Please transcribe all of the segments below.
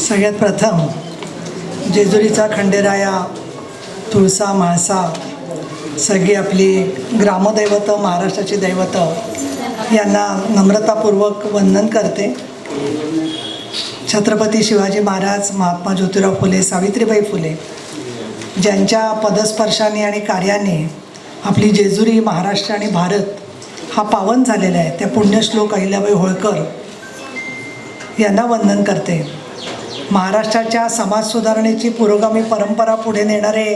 सगळ्यात प्रथम जेजुरीचा खंडेराया तुळसा म्हाळसा सगळी आपली ग्रामदैवतं महाराष्ट्राची दैवतं यांना नम्रतापूर्वक वंदन करते. छत्रपती शिवाजी महाराज महात्मा ज्योतिराव फुले सावित्रीबाई फुले ज्यांच्या पदस्पर्शाने आणि कार्याने आपली जेजुरी महाराष्ट्र आणि भारत हा पावन झालेला आहे. त्या पुण्यश्लोक अहिल्याबाई होळकर यांना वंदन करते. महाराष्ट्राच्या समाज सुधारणेची पुरोगामी परंपरा पुढे नेणारे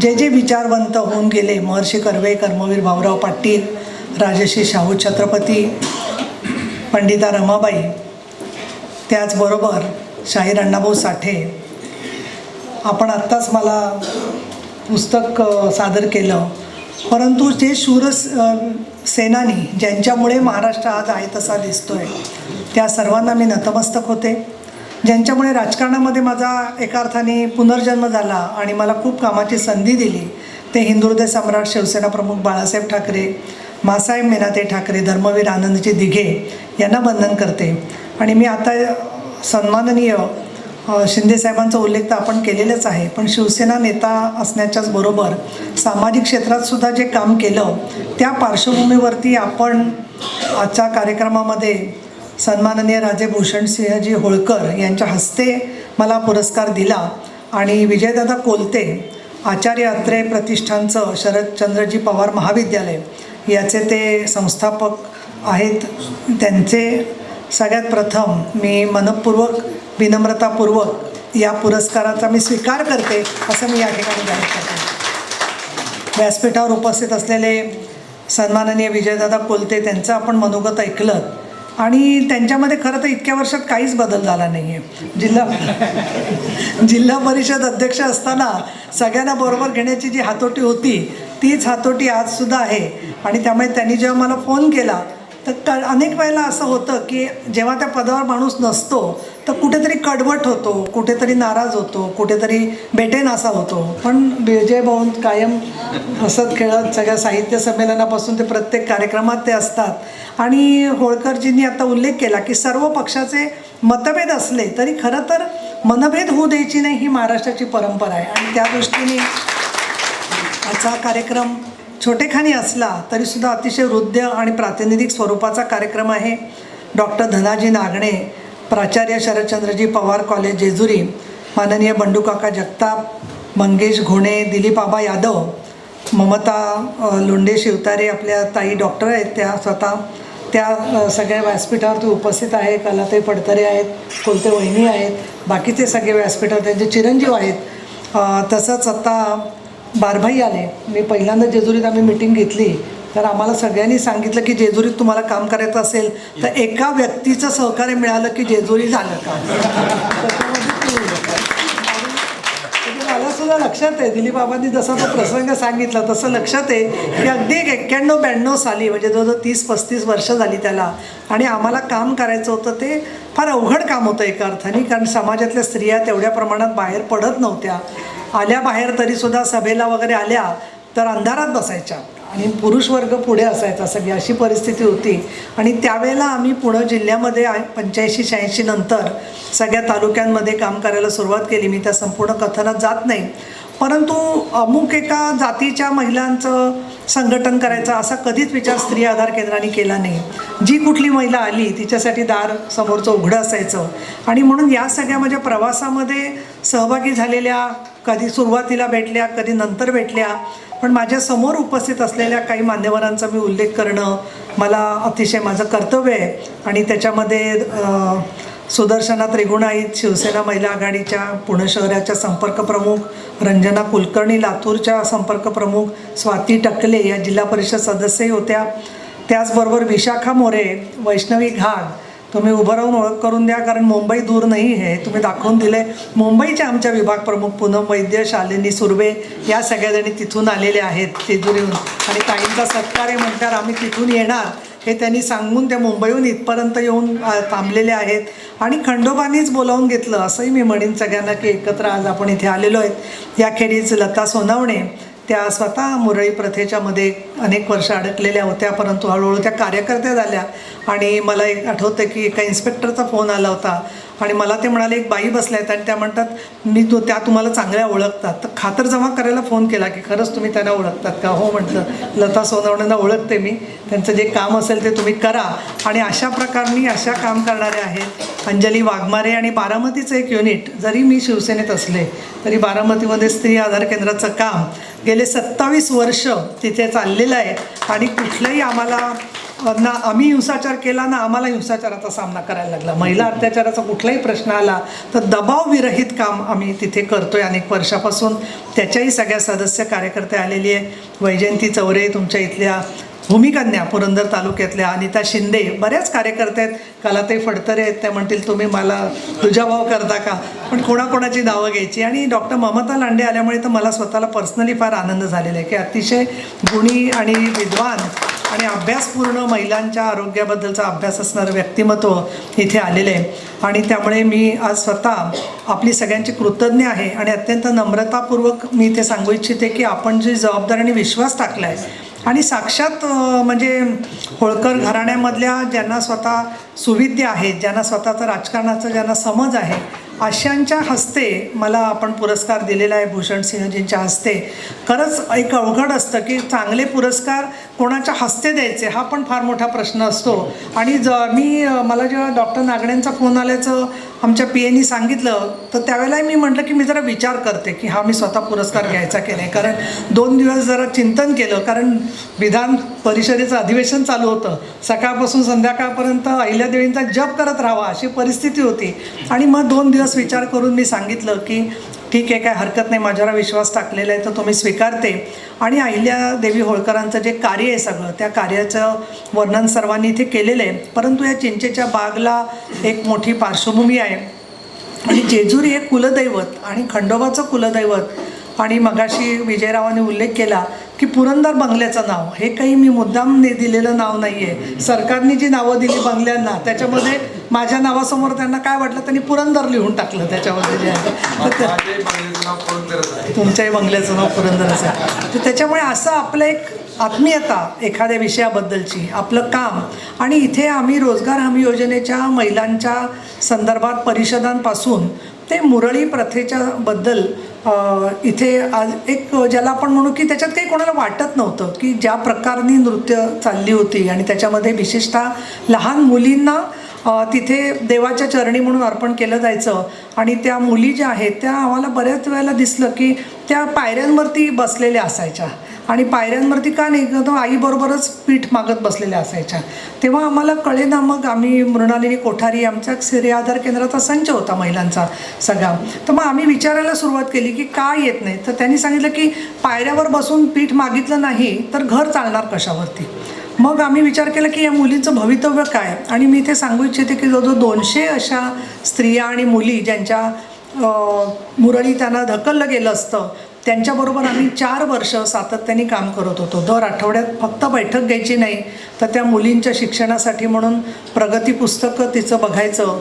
जे जे विचारवंत होऊन गेले महर्षी कर्वे कर्मवीर भाऊराव पाटील राजश्री शाहू छत्रपती पंडिता रमाबाई त्याचबरोबर शाहीर अण्णाभाऊ साठे. आपण आत्ताच मला पुस्तक सादर केलं. परंतु जे शूर सेनानी ज्यांच्यामुळे महाराष्ट्र आज आहे तसा दिसतोय त्या सर्वांना मी नतमस्तक होते. ज्यांच्यामुळे राजकारणामध्ये माझा एका अर्थाने पुनर्जन्म झाला आणि मला खूप कामाची संधी दिली ते हिंदुहृदय सम्राट शिवसेना प्रमुख बाळासाहेब ठाकरे मासाहेब मेनाते ठाकरे धर्मवीर आनंदजी दिघे यांना बंधन करते. आणि मी आता सन्माननीय शिंदेसाहेबांचा उल्लेख तर आपण केलेलाच आहे पण शिवसेना नेता असण्याच्याच बरोबर सामाजिक क्षेत्रातसुद्धा जे काम केलं त्या पार्श्वभूमीवरती आपण आजच्या कार्यक्रमामध्ये सन्माननीय राजे भूषणसिंहजी होळकर यांच्या हस्ते मला पुरस्कार दिला आणि विजयदादा कोलते आचार्य अत्रे प्रतिष्ठानचं शरदचंद्रजी पवार महाविद्यालय याचे ते संस्थापक आहेत. त्यांचे सगळ्यात प्रथम मी मनपूर्वक विनम्रतापूर्वक या पुरस्काराचा मी स्वीकार करते असं मी या ठिकाणी जाहीर करते. व्यासपीठावर उपस्थित असलेले सन्माननीय विजयदादा कोलते त्यांचं आपण मनोगत ऐकलं. आणि त्यांच्यामध्ये खरं तर इतक्या वर्षात काहीच बदल झाला नाही आहे जिल्हा जिल्हा परिषद अध्यक्ष असताना सगळ्यांना बरोबर घेण्याची जी हातोटी होती तीच हातोटी आजसुद्धा आहे. आणि त्यामुळे त्यांनी जेव्हा मला फोन केला तर अनेक वेळेला असं होतं की जेव्हा त्या पदावर माणूस नसतो तर कुठेतरी कडवट होतो कुठेतरी नाराज होतो कुठेतरी बेटेनासा होतो. पण विजय भाऊ कायम हसत खेळत सगळ्या साहित्य संमेलनापासून ते प्रत्येक कार्यक्रमात ते असतात. आणि होळकरजींनी आता उल्लेख केला की सर्व पक्षाचे मतभेद असले तरी खरं तर मनभेद होऊ द्यायची नाही ही महाराष्ट्राची परंपरा आहे. आणि त्या दृष्टीने आजचा कार्यक्रम छोटेखानी असला तरीसुद्धा अतिशय हृदय आणि प्रातिनिधिक स्वरूपाचा कार्यक्रम आहे. डॉक्टर धनाजी नागणे प्राचार्य शरदचंद्रजी पवार कॉलेज जेजुरी माननीय बंडूकाका जगताप मंगेश घोणे दिलीप यादव ममता अ, लोंढे शिवतारे आपल्या ताई डॉक्टर आहेत त्या स्वतः. त्या सगळ्या व्यासपीठावरती उपस्थित आहे कलाताई पडतरे आहेत कोलते वहिनी आहेत बाकीचे सगळे व्यासपीठावर त्यांचे चिरंजीव आहेत. तसंच आता बारभाई आले. मी पहिल्यांदा जेजुरीत आम्ही मिटिंग घेतली. तर आम्हाला सगळ्यांनी सांगितलं की जेजुरीत तुम्हाला काम करायचं असेल तर एका व्यक्तीचं सहकार्य मिळालं की जेजुरी झालं का म्हणजे मला सुद्धा लक्षात आहे दिलीप बाबांनी जसा तो प्रसंग सांगितला तसं लक्षात आहे की अगदी एक एक्क्याण्णव ब्याण्णव साली म्हणजे जवळजवळ तीस पस्तीस वर्ष झाली त्याला. आणि आम्हाला काम करायचं होतं ते फार अवघड काम होतं एका अर्थाने कारण समाजातल्या स्त्रिया तेवढ्या प्रमाणात बाहेर पडत नव्हत्या. आल्या बाहेर तरीसुद्धा सभेला वगैरे आल्या तर अंधारात बसायच्या. आणि पुरुष वर्ग पुढे असायचा. सगळी अशी परिस्थिती होती. आणि त्यावेळेला आम्ही पुणे जिल्ह्यामध्ये पंच्याऐंशी शहाऐंशी नंतर सगळ्या तालुक्यांमध्ये काम करायला सुरुवात केली. मी त्या संपूर्ण कथनात जात नाही. परंतु अमुक एका जातीच्या महिलांचं संघटन करायचं असा कधीच विचार स्त्री आधार केंद्राने केला नाही. जी कुठली महिला आली तिच्यासाठी दार समोरचं उघडं असायचं. आणि म्हणून या सगळ्या माझ्या प्रवासामध्ये सहभागी झालेल्या कधी सुरुवातीला भेटल्या कधी नंतर भेटल्या. पण माझ्यासमोर उपस्थित असलेल्या काही मान्यवरांचा मी उल्लेख करणं मला अतिशय माझं कर्तव्य आहे. आणि त्याच्यामध्ये सुदर्शना त्रिगुणाईत शिवसेना महिला आघाडीच्या पुणे शहराच्या संपर्क प्रमुख रंजना कुलकर्णी लातूरच्या संपर्क प्रमुख स्वाती टकले या जिल्हा परिषद सदस्यही होत्या. त्याचबरोबर विशाखा मोरे वैष्णवी घाग तुम्ही उभं राहून ओळख करून द्या कारण मुंबई दूर नाही आहे. तुम्ही दाखवून दिले. मुंबईच्या आमच्या विभाग प्रमुख पूनम वैद्य शालिनी सुर्वे या सगळ्याजणी तिथून आलेल्या आहेत तेजुरीहून आणि काहींचा सत्कार आहे म्हणतात आम्ही तिथून येणार. हे त्यांनी सांगून त्या मुंबईहून इथपर्यंत येऊन थांबलेले आहेत. आणि खंडोबानीच बोलावून घेतलं. असंही मी म्हणेन सगळ्यांना की एकत्र आज आपण इथे आलेलो आहेत. याखेरीज लता सोनावणे. त्या स्वतः मुरळी प्रथेच्या मध्ये अनेक वर्ष अडकलेल्या होत्या परंतु हळूहळू त्या कार्यकर्त्या झाल्या. आणि मला एक आठवतं की एका इन्स्पेक्टरचा फोन आला होता आणि मला ते म्हणाले एक बाई बसल्या आहेत. आणि त्या म्हणतात मी तो त्या तुम्हाला चांगल्या ओळखतात. तर खातरजमा करायला फोन केला की खरंच तुम्ही त्यांना ओळखतात का? हो म्हटलं. लता सोनवणेंना ओळखते मी. त्यांचं जे काम असेल ते तुम्ही करा. आणि अशा प्रकारनी अशा काम करणारे आहेत अंजली वाघमारे आणि बारामतीचं एक युनिट. जरी मी शिवसेनेत असले तरी बारामतीमध्ये स्त्री आधार केंद्राचं काम गेले सत्तावीस वर्ष तिथे चाललेलं आहे. आणि कुठलंही आम्हाला ना आम्ही हिंसाचार केला ना आम्हाला हिंसाचाराचा सामना करायला लागला. महिला अत्याचाराचा कुठलाही प्रश्न आला तर दबाव विरहित काम आम्ही तिथे करतोय अनेक वर्षापासून. त्याच्याही सगळ्या सदस्य कार्यकर्ते आलेली आहे वैजयंती चौरे तुमच्या इथल्या भूमिकन्या पुरंदर तालुक्यातल्या अनिता शिंदे बऱ्याच कार्यकर्ते आहेत. कलाताई फडतरे आहेत त्या म्हणतील तुम्ही मला तुझा भाव करता का? पण कोणाकोणाची नावं घ्यायची? आणि डॉक्टर ममता लांडे आल्यामुळे तर मला स्वतःला पर्सनली फार आनंद झालेला आहे की अतिशय गुणी आणि विद्वान आणि अभ्यासपूर्ण महिलांच्या आरोग्याबद्दलचा अभ्यास असणारं व्यक्तिमत्व इथे आलेलं आहे. आणि त्यामुळे मी आज स्वतः आपली सगळ्यांची कृतज्ञ आहे आणि अत्यंत नम्रतापूर्वक मी ते सांगू इच्छिते की आपण जी जबाबदारी आणि विश्वास टाकला आहे आणि साक्षात म्हणजे होळकर घराण्यामधल्या ज्यांना स्वतः सुविद्य आहेत ज्यांना स्वतःचं राजकारणाचं ज्यांना समज आहे अशांच्या हस्ते मला आपण पुरस्कार दिलेला आहे भूषण सिंहजींच्या हस्ते. खरंच एक अवघड असतं की चांगले पुरस्कार कोणाच्या हस्ते द्यायचे हा पण फार मोठा प्रश्न असतो. आणि ज मी मला जेव्हा डॉक्टर नागण्यांचा फोन आल्याचं आमच्या पी एनी सांगितलं तर त्यावेळेलाही मी म्हटलं की मी जरा विचार करते की हा मी स्वतः पुरस्कार घ्यायचा की नाही. कारण दोन दिवस जरा चिंतन केलं कारण विधान परिषदेचं अधिवेशन चालू होतं. सकाळपासून संध्याकाळपर्यंत अहिल्यादेवींचा जप करत राहावा अशी परिस्थिती होती. आणि मग दोन दिवस विचार करून मी सांगितलं की ठीक आहे काय हरकत नाही. माझ्यावर विश्वास टाकलेला आहे तर तो मी स्वीकारते. आणि अहिल्यादेवी होळकरांचं जे कार्य आहे सगळं त्या कार्याचं वर्णन सर्वांनी इथे केलेलं आहे. परंतु या चिंचेच्या बागला एक मोठी पार्श्वभूमी आहे. आणि जेजुरी हे कुलदैवत आणि खंडोबाचं कुलदैवत आणि मगाशी विजयरावाने उल्लेख केला की पुरंदर बंगल्याचं नाव हे काही मी मुद्दाम ने दिलेलं नाव नाही आहे सरकारने जी नावं दिली बंगल्यांना त्याच्यामध्ये माझ्या नावासमोर त्यांना काय वाटलं? त्यांनी पुरंदर लिहून टाकलं त्याच्यामध्ये जे आहे. तुमच्याही बंगल्याचं नाव पुरंदरच आहे. तर त्याच्यामुळे असं आपलं एक आत्मीयता एखाद्या विषयाबद्दलची आपलं काम. आणि इथे आम्ही रोजगार हमी योजनेच्या महिलांच्या संदर्भात परिषदांपासून ते मुरळी प्रथेच्या बद्दल इथे आज एक ज्याला आपण म्हणू की त्याच्यात काही कोणाला वाटत नव्हतं की ज्या प्रकारनी नृत्य चालली होती आणि त्याच्यामध्ये विशेषतः लहान मुलींना तिथे देवाच्या चरणी म्हणून अर्पण केलं जायचं. आणि त्या मुली ज्या आहेत त्या आम्हाला बऱ्याच वेळेला दिसलं की त्या पायऱ्यांवरती बसलेल्या असायच्या. आणि पायऱ्यांवरती का नाही आईबरोबरच पीठ मागत बसलेल्या असायच्या. तेव्हा आम्हाला कळेना मग आम्ही मृणालिनी कोठारी आमच्या स्त्री आधार केंद्राचा संच होता महिलांचा सगळा. तर मग आम्ही विचारायला सुरुवात केली की का येत नाही. तर त्यांनी सांगितलं की पायऱ्यावर बसून पीठ मागितलं नाही तर घर चालणार कशावरती? मग आम्ही विचार केला की या मुलींचं भवितव्य काय? आणि मी ते सांगू इच्छिते की जवळजवळ दोनशे अशा स्त्रिया आणि मुली ज्यांच्या मुरळी त्यांना ढकललं गेलं असतं त्यांच्याबरोबर आम्ही चार वर्ष सातत्याने काम करत होतो. दर आठवड्यात फक्त बैठक घ्यायची नाही तर त्या मुलींच्या शिक्षणासाठी म्हणून प्रगती पुस्तकं तिचं बघायचं.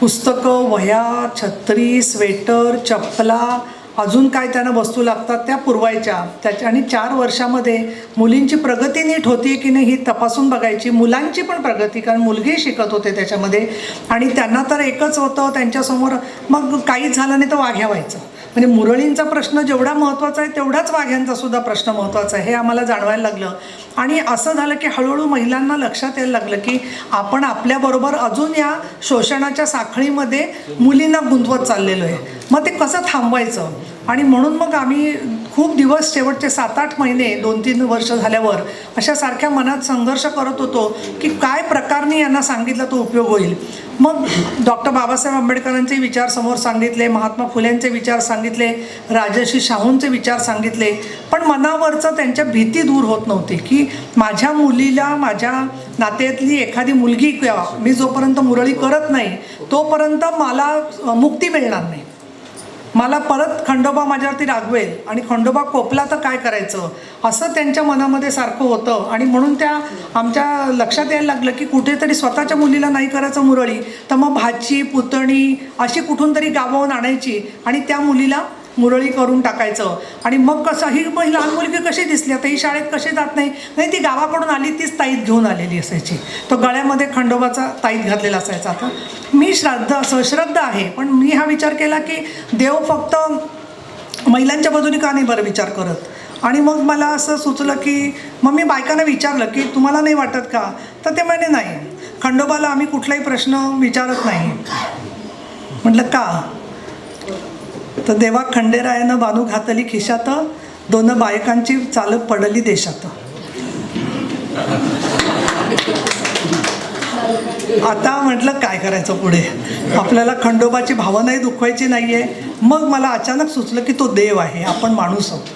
पुस्तकं वह्या छत्री स्वेटर चपला अजून काय त्यांना वस्तू लागतात त्या पुरवायच्या. त्याच्या आणि चार वर्षामध्ये मुलींची प्रगती नीट होती की नाही ही तपासून बघायची. मुलांची पण प्रगती कारण मुलगी शिकत होते त्याच्यामध्ये. आणि त्यांना तर एकच होतं त्यांच्यासमोर मग काहीच झालं नाही तर वाघ्या व्हायचं. म्हणजे मुरळींचा प्रश्न जेवढा महत्त्वाचा आहे तेवढाच वाघ्यांचा सुद्धा प्रश्न महत्त्वाचा आहे हे आम्हाला जाणवायला लागलं. आणि असं झालं की हळूहळू महिलांना लक्षात यायला लागलं की आपण आपल्याबरोबर अजून या शोषणाच्या साखळीमध्ये मुलींना गुंतवत चाललेलो आहे. मग ते कसं थांबवायचं? आणि म्हणून मग आम्ही खूप दिवस शेवटचे सात आठ महिने दोन तीन वर्ष झाल्यावर अशा सारख्या मनात संघर्ष करत होतो की काय प्रकारने यांना सांगितलं तो उपयोग होईल. मग डॉक्टर बाबासाहेब आंबेडकरांचे विचार समोर सांगितले महात्मा फुलेंचे विचार सांगितले राजर्षी शाहूंचे विचार सांगितले. पण मनावरचं त्यांच्या भीती दूर होत नव्हती की माझ्या मुलीला माझ्या नात्यातली एखादी मुलगी किंवा मी जोपर्यंत मुरळी करत नाही तोपर्यंत मला मुक्ती मिळणार नाही. मला परत खंडोबा माझ्यावरती रागवेल आणि खंडोबा कोपला तर काय करायचं? असं त्यांच्या मनामध्ये सारखं होतं. आणि म्हणून त्या आमच्या लक्षात यायला लागलं की कुठेतरी स्वतःच्या मुलीला नाही करायचं मुरळी तर मग भाची पुतणी अशी कुठून तरी गावाहून आणायची आणि त्या मुलीला मुरळी करून टाकायचं. आणि मग कसं ही मग लहान मुलगी कशी दिसली? आता ही शाळेत कशी जात नाही? नाही ती गावाकडून आली तीच ताईत घेऊन आलेली असायची. तो गळ्यामध्ये खंडोबाचा ताईत घातलेला असायचा. आता मी श्राद्ध सश्रद्ध आहे पण मी हा विचार केला की देव फक्त महिलांच्या बाजूने का नाही बरं विचार करत? आणि मग मला असं सुचलं की मग मी बायकांना विचारलं की तुम्हाला नाही वाटत का? तर ते म्हणे नाही. खंडोबाला आम्ही कुठलाही प्रश्न विचारत नाही. म्हटलं का? तर देवा खंडेरायानं बानू घातली खिशात दोन बायकांची चालक पडली देशात. आता म्हटलं काय करायचं पुढे? आपल्याला खंडोबाची भावनाही दुखवायची नाही आहे मग मला अचानक सुचलं की तो देव आहे आपण माणूस आहोत.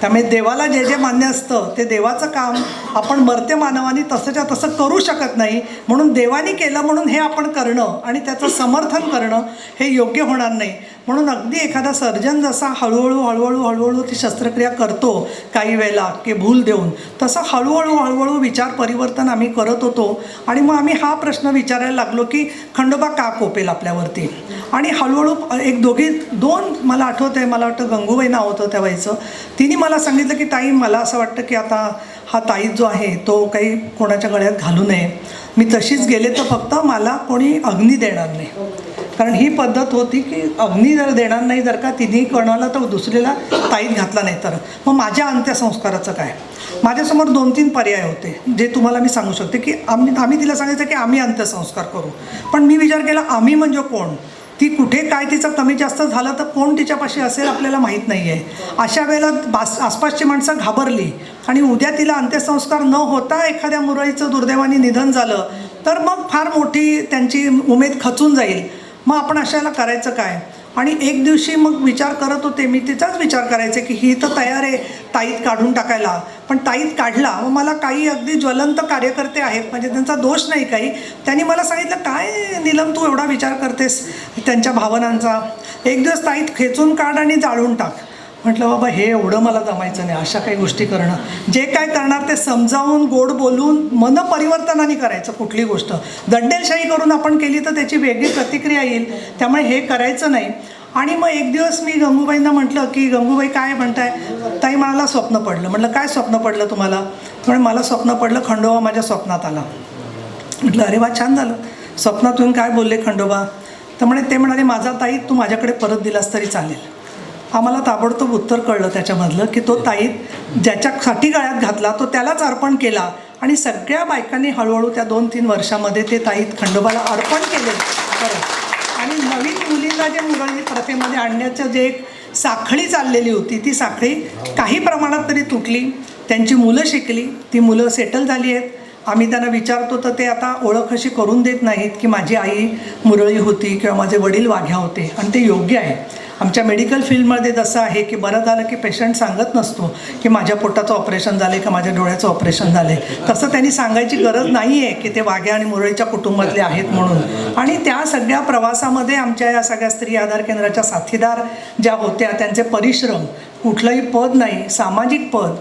त्यामुळे देवाला जे जे मान्य असतं ते देवाचं काम. आपण मरते मानवानी तसंच्या तसं करू शकत नाही. म्हणून देवानी केलं म्हणून हे आपण करणं आणि त्याचं समर्थन करणं हे योग्य होणार नाही. म्हणून अगदी एखादा सर्जन जसा हळूहळू हळूहळू हळूहळू ती शस्त्रक्रिया करतो काही वेळेला की भूल देऊन तसं हळूहळू हळूहळू विचार परिवर्तन आम्ही करत होतो. आणि मग आम्ही हा प्रश्न विचारायला लागलो की खंडोबा का कोपेल आपल्यावरती? आणि हळूहळू एक दोघी दोन मला आठवत आहे मला वाटतं गंगूबाई नाव होतं त्या वेळेचं तिने मला सांगितलं की ताई मला असं वाटतं की आता हा ताईत जो आहे तो काही कोणाच्या गळ्यात घालू नये. मी तशीच गेले तर फक्त मला कोणी अग्नी देणार नाही. कारण ही पद्धत होती की अग्नी जर देणार नाही जर का तिन्ही कोणाला तर दुसरीला ताईत घातला नाही तर. मग माझ्या अंत्यसंस्काराचं काय? माझ्यासमोर दोन तीन पर्याय होते जे तुम्हाला मी सांगू शकते की आम्ही आम्ही तिला सांगायचं की आम्ही अंत्यसंस्कार करू. पण मी विचार केला आम्ही म्हणजे कोण? ती कुठे काय तिचं कमी जास्त झालं तर कोण तिच्यापाशी असेल आपल्याला माहीत नाही आहे अशा वेळेला बास आसपासची माणसं घाबरली. आणि उद्या तिला अंत्यसंस्कार न होता एखाद्या मुरळीचं दुर्दैवाने निधन झालं तर मग फार मोठी त्यांची उमेद खचून जाईल. मग आपण अशाला करायचं काय? आणि एक दिवशी मग विचार करत होते मी तिचाच विचार करायचे की ही तर तयार आहे ताईत काढून टाकायला. पण ताईत काढला मग मला काही अगदी ज्वलंत कार्यकर्ते आहेत म्हणजे त्यांचा दोष नाही काही. त्यांनी मला सांगितलं काय नीलम तू एवढा विचार करतेस त्यांच्या भावनांचा? एक दिवस ताईत खेचून काढ आणि जाळून टाक. म्हटलं बाबा हे एवढं मला जमायचं नाही अशा काही गोष्टी करणं. जे काय करणार ते समजावून गोड बोलून मन परिवर्तनाने करायचं कुठली गोष्ट. दंडेलशाही करून आपण केली तर त्याची वेगळी प्रतिक्रिया येईल. त्यामुळे हे करायचं नाही. आणि मग एक दिवस मी गंगूबाईंना म्हटलं की गंगूबाई काय म्हणताय? ताई मला स्वप्न पडलं. म्हटलं काय स्वप्न पडलं तुम्हाला? म्हणजे मला स्वप्न पडलं खंडोबा माझ्या स्वप्नात आला. म्हटलं अरे वा छान झालं. स्वप्नातून काय बोलले खंडोबा? तर म्हणे ते म्हणाले माझा ताई तू माझ्याकडे परत दिलास तरी चालेल. आम्हाला ताबडतोब उत्तर कळलं त्याच्यामधलं की तो ताईत ज्याच्यासाठी गळ्यात घातला तो त्यालाच अर्पण केला. आणि सगळ्या बायकांनी हळूहळू त्या दोन तीन वर्षामध्ये ते ताईत खंडोबाला अर्पण केले. आणि नवीन मुलींना जे मुरळी प्रथेमध्ये आणण्याचं जे एक साखळी चाललेली होती ती साखळी काही प्रमाणात तरी तुटली. त्यांची मुलं शिकली. ती मुलं सेटल झाली आहेत. आम्ही त्यांना विचारतो तर ते आता ओळख अशी करून देत नाहीत की माझी आई मुरळी होती किंवा माझे वडील वाघ्या होते. आणि ते योग्य आहे. आमच्या मेडिकल फील्डमध्ये जसं आहे की बरं झालं की पेशंट सांगत नसतो की माझ्या पोटाचं ऑपरेशन झाले का माझ्या डोळ्याचं ऑपरेशन झाले तसं त्यांनी सांगायची गरज नाही आहे की ते वाघ्या आणि मुरळीच्या कुटुंबातले आहेत म्हणून. आणि त्या सगळ्या प्रवासामध्ये आमच्या या सगळ्या स्त्री आधार केंद्राच्या साथीदार ज्या होत्या त्यांचे परिश्रम कुठलंही पद नाही सामाजिक पद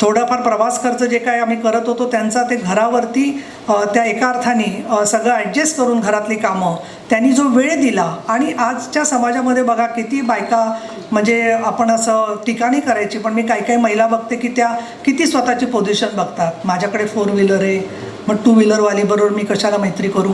थोडाफार प्रवास खर्च जे काय आम्ही करत होतो त्यांचा ते घरावरती त्या एका अर्थाने सगळं ॲडजस्ट करून घरातली कामं त्यांनी जो वेळ दिला आणि आजच्या समाजामध्ये बघा किती बायका म्हणजे आपण असं टीका नाही करायची पण मी काही काही महिला बघते की त्या किती स्वतःची पोझिशन बघतात. माझ्याकडे फोर व्हीलर आहे मग टू व्हीलरवालीबरोबर मी कशाला मैत्री करू?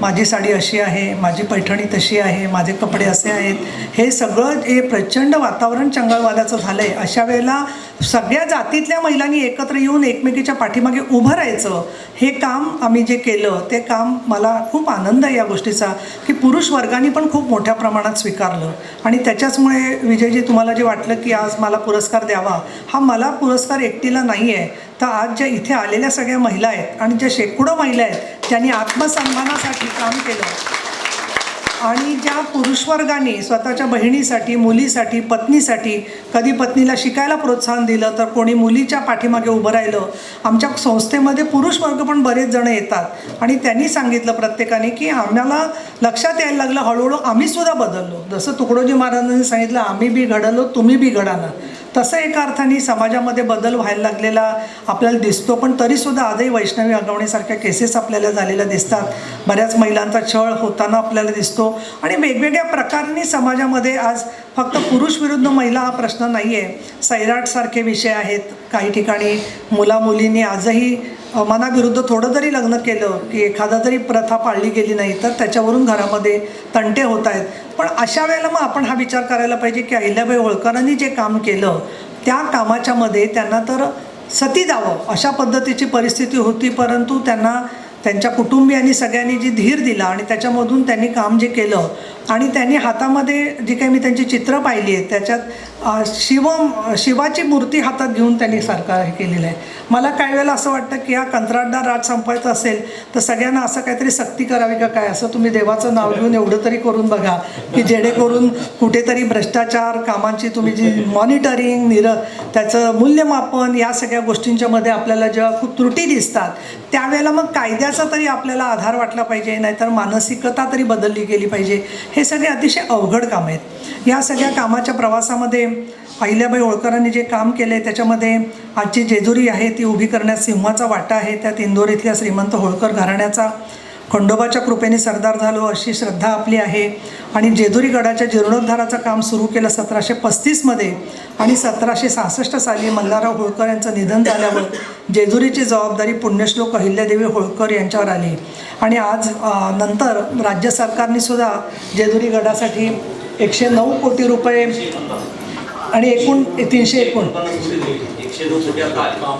माझी साडी अशी आहे माझी पैठणी तशी आहे माझे कपडे असे आहेत. हे सगळं हे प्रचंड वातावरण चंगळवादाचं झालं आहे अशा वेळेला सगळ्या जातीतल्या महिलांनी एकत्र येऊन एकमेकीच्या पाठीमागे उभं राहायचं हे काम काम आम्ही जे केलं ते काम मला खूप आनंद आहे या गोष्टीचा की पुरुष वर्गाने पण खूप मोठ्या प्रमाणात स्वीकारलं. आणि त्याच्याचमुळे विजयजी तुम्हाला जे वाटलं की आज मला पुरस्कार द्यावा हा मला पुरस्कार एकटीला नाही आहे तर आज ज्या इथे आलेल्या सगळ्या महिला आहेत आणि ज्या शेकडो महिला आहेत त्यांनी आत्मसन्मानासाठी काम केलं आणि ज्या पुरुषवर्गाने स्वतःच्या बहिणीसाठी मुलीसाठी पत्नीसाठी कधी पत्नीला शिकायला प्रोत्साहन दिलं तर कोणी मुलीच्या पाठीमागे उभं राहिलं आमच्या संस्थेमध्ये पुरुष वर्ग पण बरेच जण येतात. आणि त्यांनी सांगितलं प्रत्येकाने की आम्हाला लक्षात यायला लागलं हळूहळू आम्हीसुद्धा बदललो. जसं तुकडोजी महाराजांनी सांगितलं आम्ही बी घडलो तुम्ही बी घडाला तसं एका अर्थाने समाजामध्ये बदल व्हायला लागलेला आपल्याला दिसतो पण तरीसुद्धा आजही वैष्णवी आगवणीसारख्या केसेस आपल्याला झालेल्या दिसतात. बऱ्याच महिलांचा छळ होताना आपल्याला दिसतो. आणि वेगवेगळ्या प्रकारांनी समाजामध्ये आज फक्त पुरुष विरुद्ध महिला हा प्रश्न नाही आहे सैराटसारखे विषय आहेत. काही ठिकाणी मुलामुलींनी आजही मनाविरुद्ध थोडं जरी लग्न केलं की एखादा जरी प्रथा पाळली गेली नाही तर त्याच्यावरून घरामध्ये तंटे होत आहेत. पण अशा वेळेला मग आपण हा विचार करायला पाहिजे की अहिल्याबाई होळकरांनी जे काम केलं त्या कामाच्या मध्ये त्यांना तर सती जावं अशा पद्धतीची परिस्थिती होती परंतु त्यांना त्यांच्या कुटुंबियांनी सगळ्यांनी जी धीर दिला आणि त्याच्यामधून त्यांनी काम जे केलं आणि त्यांनी हातामध्ये जी काही मी त्यांची चित्रं पाहिली आहेत त्याच्यात शिवम शिव शिवाची मूर्ती हातात घेऊन त्यांनी सरकार हे केलेलं आहे. मला काही वेळेला असं वाटतं की हा कंत्राटदार राज संपायचा असेल तर सगळ्यांना असं काहीतरी सक्ती करावी का काय? असं तुम्ही देवाचं नाव घेऊन एवढं तरी करून बघा की जेणेकरून कुठेतरी भ्रष्टाचार कामांची तुम्ही जी मॉनिटरिंग निर त्याचं मूल्यमापन या सगळ्या गोष्टींच्या मध्ये आपल्याला जेव्हा खूप त्रुटी दिसतात त्यावेळेला मग कायद्याचा तरी आपल्याला आधार वाटला पाहिजे नाहीतर मानसिकता तरी बदलली गेली पाहिजे. हे हे सगळे अतिशय अवघड काम आहेत. या सगळ्या कामाच्या प्रवासामध्ये अहिल्याबाई होळकरांनी जे काम केले त्याच्यामध्ये आजची जेजुरी आहे ती उभी करण्यात सिंहाचा वाटा आहे. त्यात इंदोर इथल्या श्रीमंत होळकर घराण्याचा खंडोबाच्या कृपेने सरदार झालो अशी श्रद्धा आपली आहे. आणि जेजुरी गडाच्या जीर्णोद्धाराचं काम सुरू केलं सतराशे पस्तीसमध्ये आणि सतराशे सहासष्ट साली मल्हारराव होळकर यांचं निधन झाल्यावर जेजुरीची जबाबदारी पुण्यश्लोक अहिल्यादेवी होळकर यांच्यावर आली. आणि आज नंतर राज्य सरकारने सुद्धा जेजुरी गडासाठी एकशे नऊ कोटी रुपये आणि एकूण तीनशे एकूण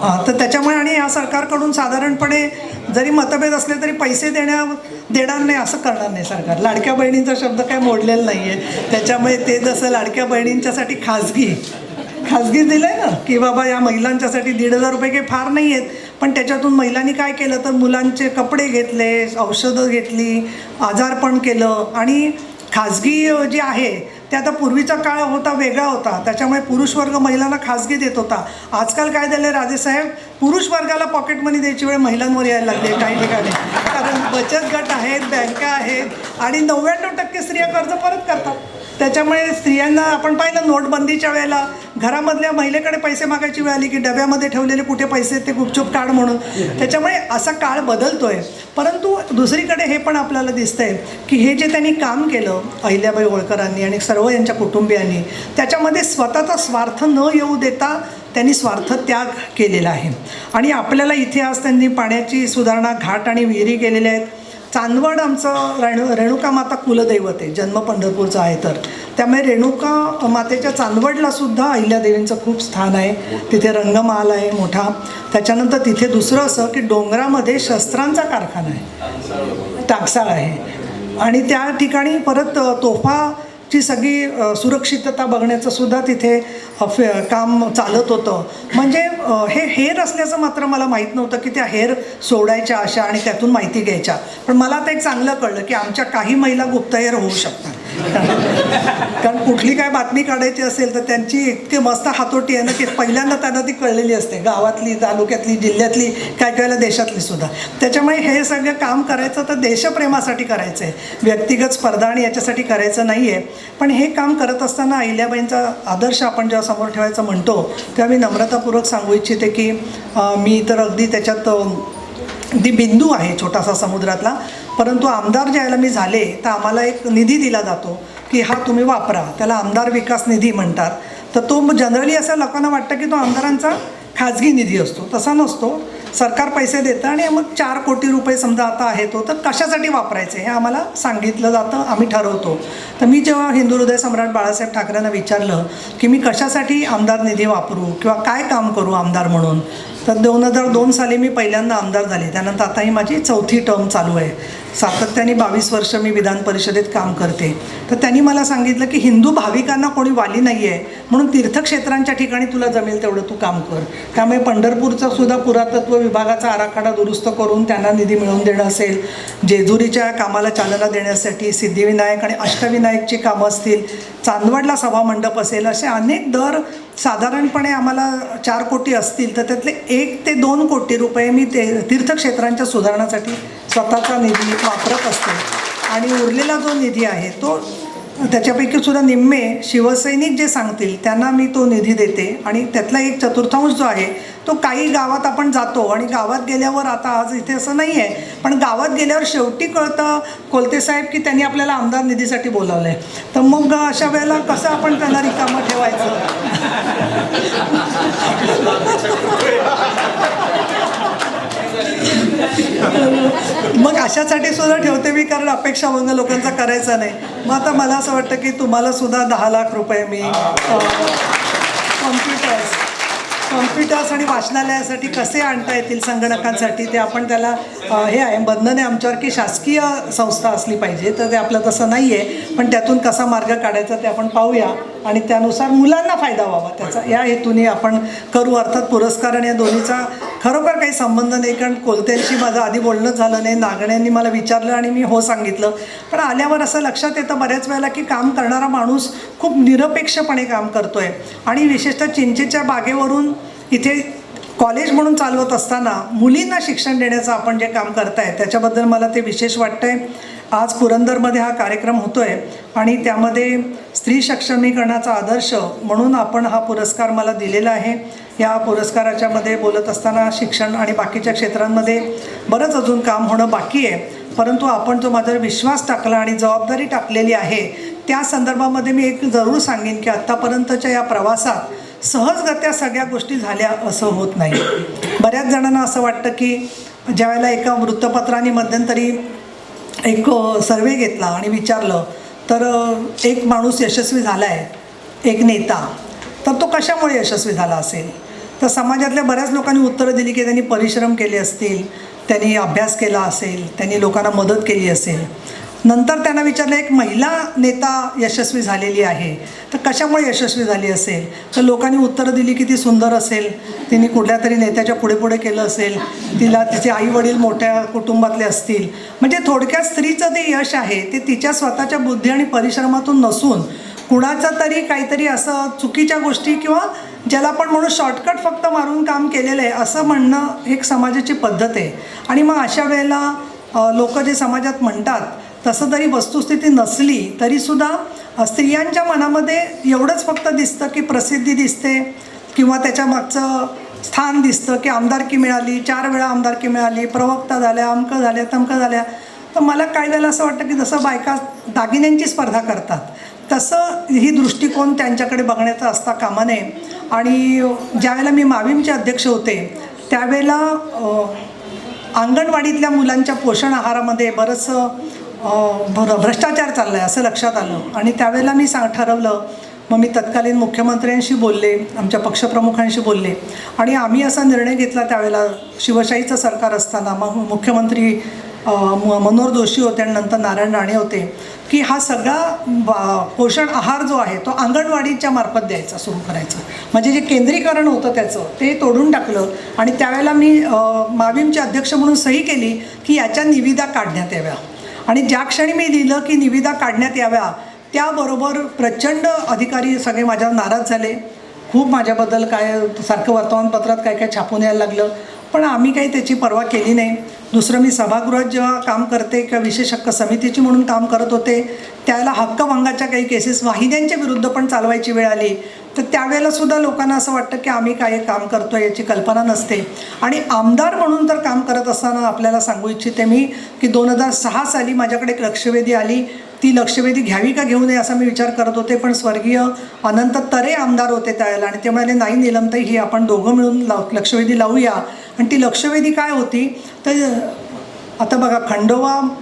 हां तर त्याच्यामुळे आणि या सरकारकडून साधारणपणे जरी मतभेद असले तरी पैसे देण्या देणार नाही असं करणार नाही सरकार. लाडक्या बहिणींचा शब्द काय मोडलेला नाही आहे त्याच्यामुळे ते जसं लाडक्या बहिणींच्यासाठी खाजगी खाजगी दिलं आहे ना की बाबा या महिलांच्यासाठी दीड हजार रुपये काही फार नाही आहेत पण त्याच्यातून महिलांनी काय केलं तर मुलांचे कपडे घेतले औषधं घेतली आजारपण केलं आणि खाजगी जी जे आहे ते आता पूर्वीचा काळ होता वेगळा होता. त्याच्यामुळे पुरुष वर्ग महिलांना खाजगी देत होता. आजकाल काय झालं राजेसाहेब पुरुष वर्गाला पॉकेट मनी द्यायची वेळ महिलांवर यायला लागली काही ठिकाणी. कारण बचत गट आहेत बँका आहेत आणि नव्याण्णव टक्के स्त्रिया कर्ज परत करतात. त्याच्यामुळे स्त्रियांना आपण पाहिलं नोटबंदीच्या वेळेला घरामधल्या महिलेकडे पैसे मागायची वेळ आली की डब्यामध्ये ठेवलेले कुठे पैसे आहेत ते गुपचूप काढ म्हणून. त्याच्यामुळे असा काळ बदलतोय. परंतु दुसरीकडे हे पण आपल्याला दिसतंय की हे जे त्यांनी काम केलं अहिल्याबाई होळकरांनी आणि सर्व यांच्या कुटुंबियांनी त्याच्यामध्ये स्वतःचा स्वार्थ न येऊ देता त्यांनी स्वार्थ त्याग केलेला आहे. आणि आपल्याला इथे आज त्यांनी पाण्याची सुधारणा घाट आणि विहिरी केलेल्या आहेत. चांदवड आमचं रेणु रेणुका माता कुलदैवत आहे जन्म पंढरपूरचा आहे तर. त्यामुळे रेणुका मातेच्या चांदवडला सुद्धा अहिल्यादेवींचं खूप स्थान आहे. तिथे रंगमहाल आहे मोठा. त्याच्यानंतर तिथे दुसरं असं की डोंगरामध्ये शस्त्रांचा कारखाना आहे. टाकसाळ आहे. आणि त्या ठिकाणी परत तोफा ची सगळी सुरक्षितता बघण्याचं सुद्धा तिथे फे- काम चालत होतं. म्हणजे हे हेर असल्याचं मात्र मला माहीत नव्हतं की त्या हेर सोडायच्या अशा आणि त्यातून माहिती घ्यायच्या. पण मला आता एक चांगलं कळलं की आमच्या काही महिला गुप्तहेर होऊ शकतात. कारण कुठली काय बातमी काढायची असेल तर त्यांची इतकी मस्त हातोटी आहे ना की पहिल्यांदा त्यांना ती कळलेली असते. गावातली तालुक्यातली जिल्ह्यातली काय काय देशातली सुद्धा. त्याच्यामुळे हे सगळं काम करायचं तर देशप्रेमासाठी करायचं आहे व्यक्तिगत स्पर्धा आणि याच्यासाठी करायचं नाही आहे पण हे काम करत असताना अहिल्याबाईंचा आदर्श आपण जेव्हा समोर ठेवायचं म्हणतो तेव्हा मी नम्रतापूर्वक सांगू इच्छिते की मी तर अगदी त्याच्यात ती बिंदू आहे छोटासा समुद्रातला. परंतु आमदार ज्यावेळेला मी झाले तर आम्हाला एक निधी दिला जातो की हा तुम्ही वापरा. त्याला आमदार विकास निधी म्हणतात. तर तो जनरली असं लोकांना वाटतं की तो आमदारांचा खाजगी निधी असतो. तसा नसतो. सरकार पैसे देतं आणि मग चार कोटी रुपये समजा आता आहे तो तर कशासाठी वापरायचे हे आम्हाला सांगितलं जातं आम्ही ठरवतो. तर मी जेव्हा हिंदू हृदय सम्राट बाळासाहेब ठाकरेंना विचारलं की मी कशासाठी आमदार निधी वापरू किंवा काय काम करू आमदार म्हणून तर दोन हजार दोन साली मी पहिल्यांदा आमदार झाले. त्यानंतर आता ही माझी चौथी टर्म चालू आहे. सातत्याने बावीस वर्ष मी विधान परिषदेत काम करते. तर त्यांनी मला सांगितलं की हिंदू भाविकांना कोणी वाली नाही आहे म्हणून तीर्थक्षेत्रांच्या ठिकाणी तुला जमेल तेवढं तू काम कर. त्यामुळे पंढरपूरचा सुद्धा पुरातत्व विभागाचा आराखडा दुरुस्त करून त्यांना निधी मिळवून देणं असेल जेजुरीच्या कामाला चालना देण्यासाठी सिद्धिविनायक आणि अष्टविनायकची कामं असतील चांदवडला सभामंडप असेल असे अनेक दर साधारणपणे आम्हाला चार कोटी असतील तर त्यातले एक ते दोन कोटी रुपये मी ते तीर्थक्षेत्रांच्या सुधारणासाठी स्वतःचा निधी वापरत असते. आणि उरलेला जो निधी आहे तो त्याच्यापैकी सुद्धा निम्मे शिवसैनिक जे सांगतील त्यांना मी तो निधी देते. आणि त्यातला एक चतुर्थांश जो आहे तो काही गावात आपण जातो आणि गावात गेल्यावर आता आज इथे असं नाही आहे पण गावात गेल्यावर शेवटी कळतं कोलते साहेब की त्यांनी आपल्याला आमदार निधीसाठी बोलावलं आहे तर मग अशा वेळेला कसं आपण त्यांना रिकामं ठेवायचं? मग अशासाठी सुद्धा ठेवते मी कारण अपेक्षाभंग लोकांचा करायचा नाही. मग आता मला असं वाटतं की तुम्हाला सुद्धा दहा लाख रुपये मी कॉम्प्युटर्स कॉम्प्युटर्स आणि वाचनालयासाठी कसे आणता येतील संगणकांसाठी ते आपण त्याला हे आहे बंधन आहे आमच्यावर की शासकीय संस्था असली पाहिजे तर ते आपलं तसं नाही आहे पण त्यातून कसा मार्ग काढायचा ते आपण पाहूया. आणि त्यानुसार मुलांना फायदा व्हावा. त्याचा या हेतूने आपण करू. अर्थात पुरस्कार आणि या दोन्हीचा खरोखर काही संबंध नाही. कारण कोलत्यांशी माझं आधी बोलणं झालं नाही. नागण्यांनी मला विचारलं आणि मी हो सांगितलं. पण आल्यावर असं लक्षात येतं बऱ्याच वेळेला की काम करणारा माणूस खूप निरपेक्षपणे काम करतोय. आणि विशेषतः चिंचेच्या बागेवरून इथे कॉलेज म्हणून चालवत असताना मुलींना शिक्षण देण्याचं आपण जे काम करताय त्याच्याबद्दल मला ते विशेष वाटतंय. आज पुरंदरमध्ये हा कार्यक्रम होतोय आणि त्यामध्ये स्त्री सक्षमीकरणाचा आदर्श म्हणून आपण हा पुरस्कार मला दिलेला आहे. या पुरस्काराच्यामध्ये बोलत असताना शिक्षण आणि बाकीच्या क्षेत्रांमध्ये बरंच अजून काम होणं बाकी आहे. परंतु आपण जो माझ्यावर विश्वास टाकला आणि जबाबदारी टाकलेली आहे त्या संदर्भामध्ये मी एक जरूर सांगेन की आत्तापर्यंतच्या या प्रवासात सहजगत्या सगळ्या गोष्टी झाल्या असं होत नाही. बऱ्याच जणांना असं वाटतं की ज्यावेळेला एका वृत्तपत्राने मध्यंतरी एक सर्वे घेतला आणि विचारलं तर एक माणूस यशस्वी झाला आहे एक नेता. तर तो कशामुळे यशस्वी झाला असेल? तर समाजातल्या बऱ्याच लोकांनी उत्तरं दिली की त्यांनी परिश्रम केले असतील त्यांनी अभ्यास केला असेल त्यांनी लोकांना मदत केली असेल. नंतर त्यांना विचारलं एक महिला नेता यशस्वी झालेली आहे तर कशामुळे यशस्वी झाली असेल? तर लोकांनी उत्तरं दिली की ती सुंदर असेल तिने कुठल्या तरी नेत्याच्या पुढे पुढे केलं असेल तिला तिचे आई वडील मोठ्या कुटुंबातले असतील. म्हणजे थोडक्यात स्त्रीचं ते यश आहे ते तिच्या स्वतःच्या बुद्धी आणि परिश्रमातून नसून कुणाचं तरी काहीतरी असं चुकीच्या गोष्टी किंवा ज्याला आपण म्हणू शॉर्टकट फक्त मारून काम केलेलं आहे असं म्हणणं एक समाजाची पद्धत आहे. आणि मग अशा वेळेला लोक जे समाजात म्हणतात तसं जरी वस्तुस्थिती नसली तरीसुद्धा स्त्रियांच्या मनामध्ये एवढंच फक्त दिसतं की प्रसिद्धी दिसते किंवा त्याच्या मागचं स्थान दिसतं की आमदारकी मिळाली चार वेळा आमदारकी मिळाली प्रवक्ता झाल्या अमकं झाल्या तमकं झाल्या. तर मला काही वेळेला असं वाटतं की जसं बायका दागिन्यांची स्पर्धा करतात तसं ही दृष्टिकोन त्यांच्याकडे बघण्याचा असता कामा नये. आणि ज्यावेळेला मी माविमचे अध्यक्ष होते त्यावेळेला अंगणवाडीतल्या मुलांच्या पोषण आहारामध्ये बरंचसं बरं भ्रष्टाचार चालला आहे असं लक्षात आलं. आणि त्यावेळेला मी सांग ठरवलं मग मी तत्कालीन मुख्यमंत्र्यांशी बोलले आमच्या पक्षप्रमुखांशी बोलले. आणि आम्ही असा निर्णय घेतला त्यावेळेला शिवशाहीचं सरकार असताना मग मुख्यमंत्री म- मनोहर जोशी होते आणि नंतर नारायण राणे होते की हा सगळा पोषण आहार जो आहे तो अंगणवाडीच्या मार्फत द्यायचा सुरू करायचा. म्हणजे जे केंद्रीकरण होतं त्याचं ते तोडून टाकलं. आणि त्यावेळेला मी माविमचे अध्यक्ष म्हणून सही केली की याच्या निविदा काढण्यात याव्या. आणि ज्या क्षणी मी लिहिलं की निविदा काढण्यात याव्या त्याबरोबर प्रचंड अधिकारी सगळे माझ्यावर नाराज झाले. खूप माझ्याबद्दल काय सारखं वर्तमानपत्रात काय काय छापून यायला लागलं. पण आम्ही काही त्याची पर्वा केली नाही. दुसरं मी सभागृहात जेव्हा काम करते किंवा विशेष हक्क समितीची म्हणून काम करत होते त्याला हक्कभंगाच्या काही केसेस वाहिन्यांच्या विरुद्ध पण चालवायची वेळ आली. तर त्यावेळेला सुद्धा लोकांना असं वाटतं की आम्ही काय काम करतो याची कल्पना नसते. आणि आमदार म्हणून तर काम करत असताना आपल्याला सांगू इच्छिते मी की दोन हजार सहा साली माझ्याकडे एक लक्षवेधी आली. ती लक्षवेधी घ्यावी का घेऊ नये असा मी विचार करत होते पण स्वर्गीय अनंत तरे आमदार होते त्यावेळेला आणि ते म्हणाले नाही निलमताई ही आपण दोघं मिळून लाव लक्षवेधी लावूया. आणि ती लक्षवेधी काय होती? तर आता बघा खंडोबा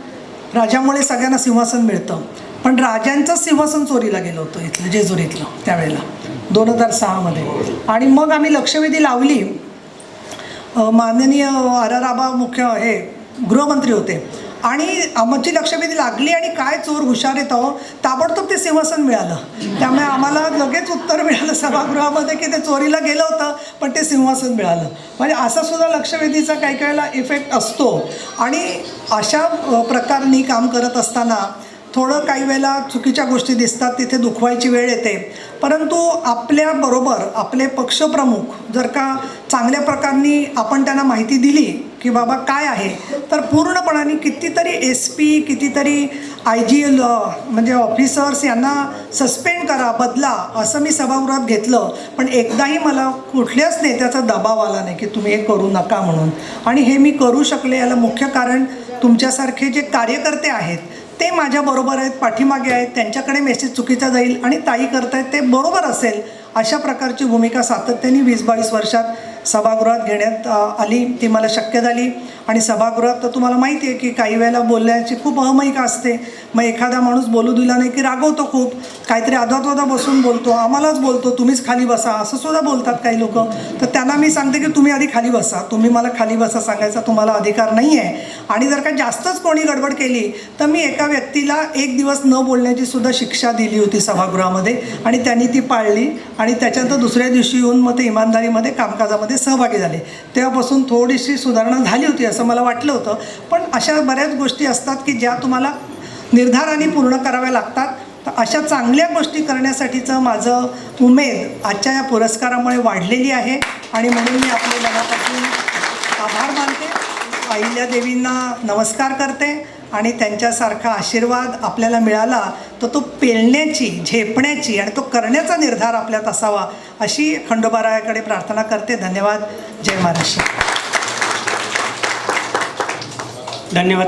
राजामुळे सगळ्यांना सिंहासन मिळतं. पण राजांचं सिंहासन चोरीला गेलं होतं इथलं जेजुरीतलं त्यावेळेला. दोन हजार सहामध्ये. आणि मग आम्ही लक्षवेधी लावली. माननीय आराराबा मुख्य हे गृहमंत्री होते. आणि आमची लक्षवेधी लागली आणि काय चोर हुशार येतो ताबडतोब ते सिंहासन मिळालं. त्यामुळे आम्हाला लगेच उत्तर मिळालं सभागृहामध्ये की ते चोरीला गेलं होतं पण ते सिंहासन मिळालं. म्हणजे असा सुद्धा लक्षवेधीचा काही काही वेळेला इफेक्ट असतो. आणि अशा प्रकारनी काम करत असताना थोडं काही वेळेला चुकीच्या गोष्टी दिसतात तिथे दुखवायची वेळ येते. परंतु आपल्याबरोबर आपले पक्षप्रमुख जर का चांगल्या प्रकारनी आपण त्यांना माहिती दिली की बाबा काय आहे? तर पूर्णपणाने कितीतरी एस पी कितीतरी आय जी एल म्हणजे ऑफिसर्स यांना सस्पेंड करा बदला असं मी सभागृहात घेतलं. पण एकदाही मला कुठल्याच नेत्याचा दबाव आला नाही की तुम्ही हे करू नका म्हणून. आणि हे मी करू शकले याला मुख्य कारण तुमच्यासारखे जे कार्यकर्ते आहेत ते माझ्याबरोबर आहेत पाठीमागे आहेत त्यांच्याकडे मेसेज चुकीचा जाईल आणि ताई करतायत ते बरोबर असेल अशा प्रकारची भूमिका सातत्याने वीस बावीस वर्षात सभागृहात घेण्यात आली ती मला शक्य झाली. आणि सभागृहात तर तुम्हाला माहिती आहे की काही वेळेला बोलण्याची खूप अहमयिका असते. मग एखादा माणूस बोलू दिला नाही की रागवतो खूप. काहीतरी आदातवादा बसून बोलतो आम्हालाच बोलतो तुम्हीच खाली बसा असं सुद्धा बोलतात काही लोक. तर त्यांना मी सांगते की तुम्ही आधी खाली बसा तुम्ही मला खाली बसा सांगायचा तुम्हाला अधिकार नाही आहे आणि जर का जास्तच कोणी गडबड केली तर मी एका व्यक्तीला एक दिवस न बोलण्याची सुद्धा शिक्षा दिली होती सभागृहामध्ये आणि त्यांनी ती पाळली आणि त्याच्यानंतर दुसऱ्या दिवशी येऊन मग ते इमानदारीमध्ये कामकाजामध्ये सहभागी झाले. तेव्हापासून थोडीशी सुधारणा झाली होती असं मला वाटलं होतं. पण अशा बऱ्याच गोष्टी असतात की ज्या तुम्हाला निर्धाराने पूर्ण कराव्या लागतात. तर अशा चांगल्या गोष्टी करण्यासाठीचं माझं उमेद आजच्या या पुरस्कारामुळे वाढलेली आहे. आणि म्हणून मी आपले मनापासून आभार मानते. अहिल्यादेवींना नमस्कार करते. आणि त्यांच्यासारखा आशीर्वाद आपल्याला मिळाला तर तो पेलण्याची झेपण्याची आणि तो करण्याचा निर्धार आपल्यात असावा अशी खंडोबारायाकडे प्रार्थना करते. धन्यवाद. जय महाराष्ट्र. धन्यवाद.